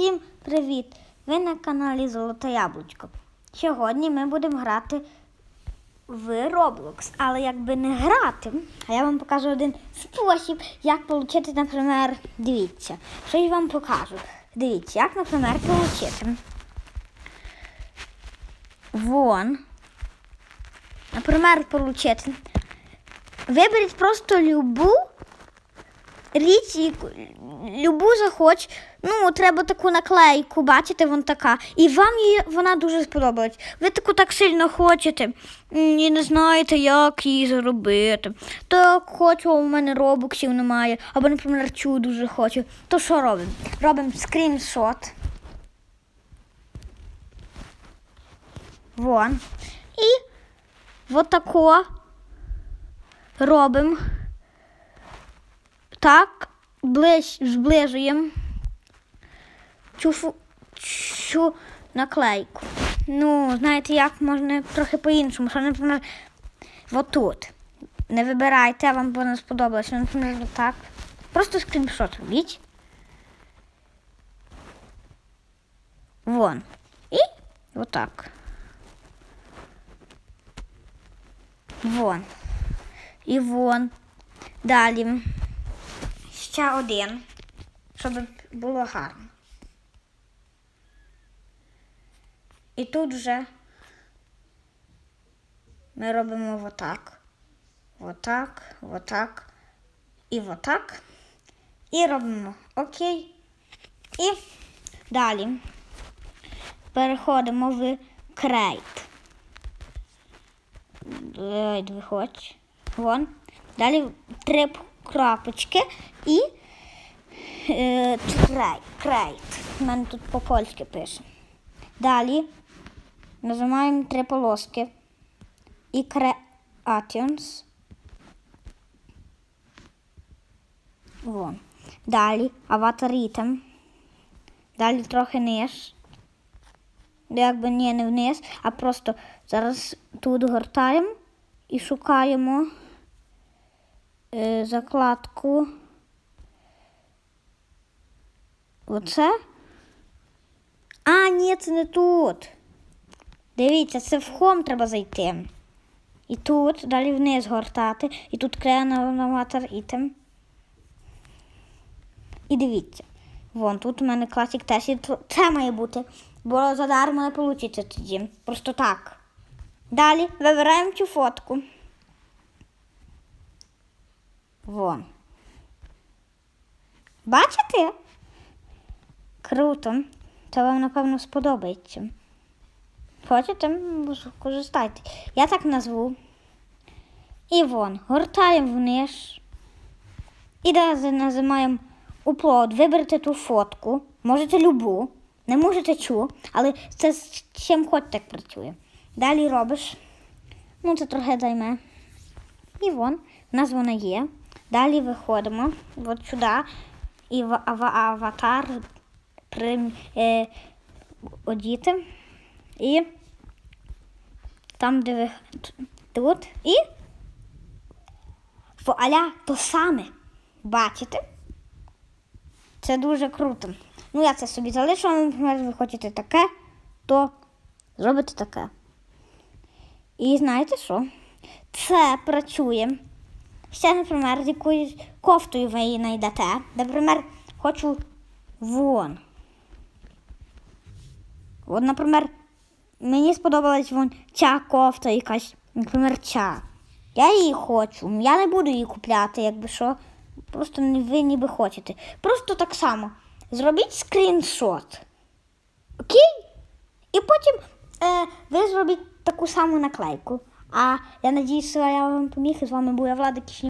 Всім привіт! Ви на каналі Золоте Яблучко. Сьогодні ми будемо грати в Roblox. Але якби не грати, а я вам покажу один спосіб, як отримати, наприклад, дивіться. Що я вам покажу? Дивіться, як, наприклад, отримати. Вон. Наприклад, отримати. Виберіть просто любу річ, любу захоч. Ну, треба таку наклейку, бачите, вон така. І вам її вона дуже сподобалась. Ви таку так сильно хочете і не знаєте, як її заробити. Так хочу, у мене робоксів немає, або, наприклад, чу дуже хочу. То що робимо? Робимо скріншот. Вон. І отако робимо. Так, ближ, зближуємо цю, цю наклейку. Ну, знаєте, як можна трохи по-іншому. Що, наприклад, отут. Не вибирайте, а вам воно сподобалося. Наприклад, так. Просто скріншот робіть. Вон. І отак. Вон. І вон. Далі. Ще один, щоб було гарно. І тут вже ми робимо отак. Отак, отак і отак. І робимо окей. І далі переходимо в крейт. Виходь. Вон. Далі три крапочки і е. У мене тут по-польськи пише. Далі нажимаємо три полоски. І Creations. Вон. Далі аватар. Далі трохи низ. Ну, Якби ні, не вниз, а просто зараз тут гортаємо і шукаємо закладку. Оце. А, ні, це не тут. Дивіться, це в хом треба зайти. І тут, далі вниз гортати, і тут креаноматор ітем. І дивіться. Вон, тут у мене класик теж. Це має бути. Бо задармо не вийде тоді. Просто так. Далі вибираємо цю фотку. Вон. Бачите? Круто. Це вам, напевно, сподобається. Хочете? Користайте. Я так назву. І вон. Гортаємо вниз. І далі нажимаємо upload. Виберете ту фотку. Можете любу. Не можете цю, але це з чим хоч так працює. Далі робиш. Ну, це трохи займе. І вон, у нас вона є. Далі виходимо от сюди і в ава- аватар при, е, одіти. І там, де ви тут, і вуаля то саме. Бачите? Це дуже круто. Ну, я це собі залишу, наприклад, ви хочете таке, то зробите таке. І знаєте що? Це працює. Ще, наприклад, з якоюсь кофтою ви її знайдете. Наприклад, хочу вон. От, наприклад, мені сподобалась вон ця кофта якась, наприклад, ця. Я її хочу. Я не буду її купляти, якби що. Просто ви ніби хочете. Просто так само. Зробіть скріншот. Окей? І потім е, ви зробіть таку саму наклейку. А я надіюсь, що я вам поміг. І з вами була Влада Кишнів.